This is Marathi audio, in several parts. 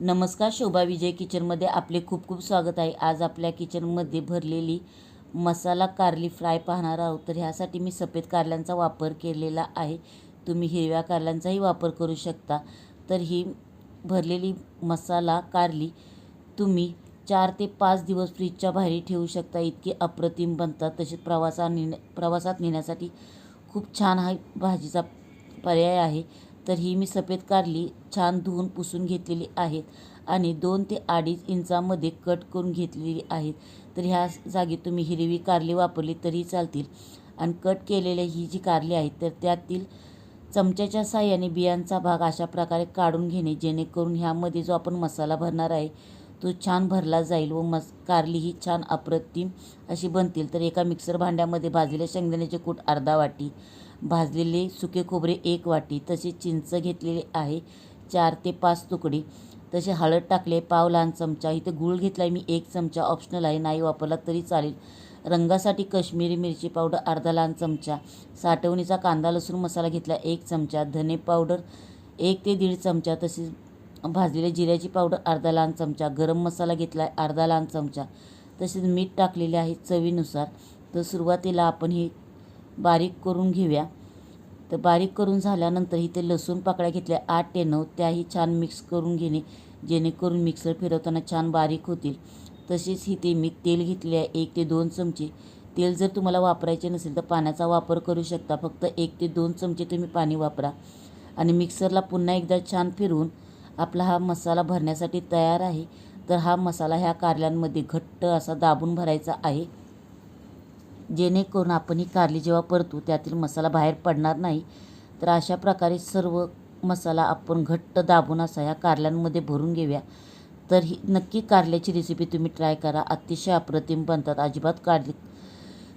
नमस्कार शोभा विजय किचनमध्ये आपले खूप खूप स्वागत आहे. आज आपल्या किचनमध्ये भरलेली मसाला कारली फ्राय पाहणार आहोत. तर ह्यासाठी मी सफेद कारल्यांचा वापर केलेला आहे. तुम्ही हिरव्या कारल्यांचाही वापर करू शकता. तर ही भरलेली मसाला कारली तुम्ही चार ते पाच दिवस फ्रीजच्या बाहेर ठेवू शकता. इतकी अप्रतिम बनतात. तसेच प्रवासा नेण्या प्रवासात नेण्यासाठी खूप छान हा भाजीचा पर्याय आहे. तर ही मी सफेद कारली छान धुवून पुसून घेतलेली आहेत आणि दोन ते अडीच इंचामध्ये कट करून घेतलेली आहेत. तर ह्या जागी तुम्ही हिरवी कारली वापरली तरी चालतील. आणि कट केलेल्या ही जी कारली आहेत तर त्यातील चमच्याच्या साह्याने बियांचा भाग अशा प्रकारे काढून घेणे जेणेकरून ह्यामध्ये जो आपण मसाला भरणार आहे तो छान भरला जाईल व मस कारली ही छान अप्रतिम अशी बनतील. तर एका मिक्सर भांड्यामध्ये भाजलेले शेंगदाण्याचे कूट अर्धा वाटी भाजलेले सुके खोबरे एक वाटी तसे चिंच घेतलेले आहे चार ते पाच तुकडे. तसे हळद टाकले पाव लहान चमचा. इथे गूळ घेतला आहे मी एक चमचा ऑप्शनल आहे नाही वापरला तरी चालेल. रंगासाठी कश्मीरी मिरची पावडर अर्धा लहान चमचा. साठवणीचा कांदा लसूण मसाला घेतला एक चमचा. धने पावडर एक ते दीड चमचा. तसेच भाजलेल्या जिऱ्याची पावडर अर्धा लहान चमचा गरम मसाला घेतला आहे अर्धा लहान चमचा. तसेच मीठ टाकलेले आहे चवीनुसार. तर सुरुवातीला आपण हे बारीक करून घेऊया. तर बारीक करून झाल्यानंतर इथे लसूण पाकळ्या घेतल्या आठ ते नऊ. त्याही छान मिक्स करून घेणे जेणेकरून मिक्सर फिरवताना छान बारीक होतील. तसेच इथे मी तेल घेतले आहे एक ते दोन चमचे. तेल जर तुम्हाला वापरायचे नसेल तर पाण्याचा वापर करू शकता. फक्त एक ते दोन चमचे तुम्ही पाणी वापरा. आणि मिक्सरला पुन्हा एकदा छान फिरवून आपला हा मसाला भरण्यासाठी तयार आहे. तर हा मसाला ह्या कारल्यांमध्ये घट्ट असा दाबून भरायचा आहे. जेणेकरून आपण ही कारली जेव्हा परतू त्यातील मसाला बाहेर पडणार नाही. तर अशा प्रकारे सर्व मसाला आपण घट्ट दाबून असा ह्या कारल्यांमध्ये भरून घेऊया. तर ही नक्की कारल्याची रेसिपी तुम्ही ट्राय करा. अतिशय अप्रतिम बनतात. अजिबात कारली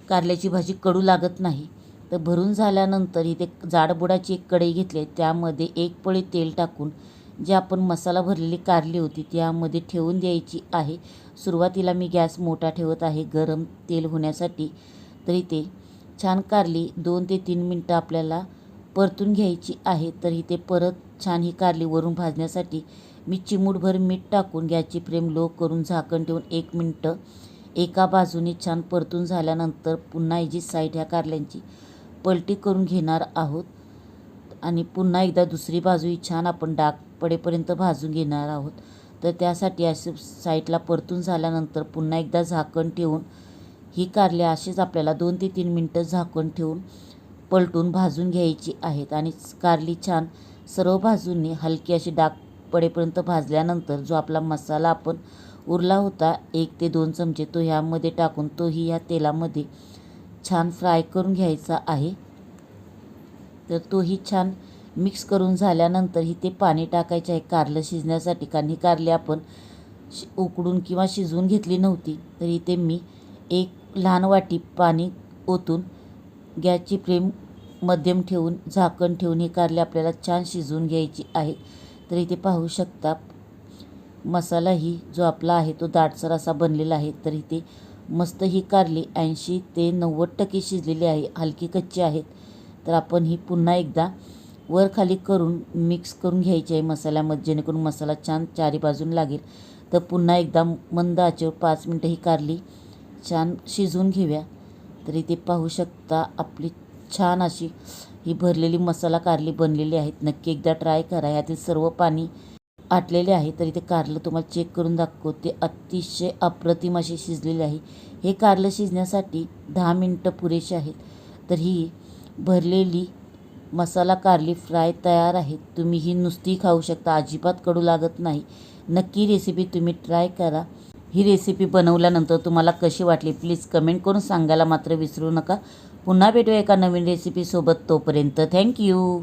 कारल्याची भाजी कडू लागत नाही. तर भरून झाल्यानंतर इथे जाडबुडाची एक कढई घेतली त्यामध्ये एक पळी तेल टाकून जी आपण मसाला भरलेली कारली होती त्यामध्ये ठेवून द्यायची आहे. सुरुवातीला मी गॅस मोठा ठेवत आहे. गरम तेल होण्यासाठी तर इथे छान कारली. दोन ते तीन मिनटं आपल्याला परतून घ्यायची आहे. तर इथे परत छान ही कारली वरून भाजण्यासाठी मी चिमूटभर मीठ टाकून गॅसची फ्लेम लो करून झाकण ठेवून एक मिनटं एका बाजूने छान परतून झाल्यानंतर पुन्हा ही जी साईड ह्या कारल्यांची पलटी करून घेणार आहोत. आणि पुन्हा एकदा दुसरी बाजूही छान आपण डाग पडेपर्यंत भाजून घेणार आहोत. तर त्यासाठी असे साईडला परतून झाल्यानंतर पुन्हा एकदा झाकण ठेवून ही कारली अशीच आपल्याला दोन ते तीन मिनटं झाकण ठेवून पलटून भाजून घ्यायची आहेत. आणि कारली छान सर्व भाजूंनी हलकी अशी डाग पडेपर्यंत भाजल्यानंतर जो आपला मसाला आपण उरला होता एक ते दोन चमचे तो ह्यामध्ये टाकून तोही ह्या तेलामध्ये छान फ्राय करून घ्यायचा आहे. तर तोही छान मिक्स करून झाल्यानंतर ही ते पाणी टाकायचे आहे. कारलं शिजण्यासाठी. कारण ही कारली आपण शि उकडून किंवा शिजवून घेतली नव्हती. तर इथे मी एक लहान वाटी पाणी ओतून गॅसची फ्लेम मध्यम ठेवून झाकण ठेवून ही कारली आपल्याला छान शिजवून घ्यायची आहे. तर इथे पाहू शकता मसालाही जो आपला आहे तो दाटसर असा बनलेला आहे. तर इथे मस्त ही कारली ऐंशी ते नव्वद टक्के शिजलेली आहे. हलकी कच्ची आहेत. तर आपण ही पुन्हा एकदा वर खाली करून मिक्स करून घ्यायची आहे मसाल्यामध्ये जेणेकरून मसाला छान चारी बाजून लागेल. तर पुन्हा एकदा मंद आचेवर पाच मिनटं ही कारली छान शिजवून घेऊया. तर इथे पाहू शकता आपली छान अशी ही भरलेली मसाला कारली बनलेली आहेत. नक्की एकदा ट्राय करा. यातील सर्व पाणी आटलेले आहे. तर इथे कारलं तुम्हाला चेक करून दाखवते. अतिशय अप्रतिम अशी शिजलेली आहे. हे कारलं शिजण्यासाठी दहा मिनटं पुरेसे आहेत. तर ही भरलेली मसाला कारली फ्राय तयार आहे. तुम्ही ही नुसती खाऊ शकता अजिबात कडू लागत नाही. नक्की रेसिपी तुम्ही ट्राय करा. ही रेसिपी बनवल्यानंतर तुम्हाला कशी वाटली प्लीज कमेंट करून सांगायला मात्र विसरू नका. पुन्हा भेटूया एका नवीन रेसिपीसोबत तोपर्यंत थँक्यू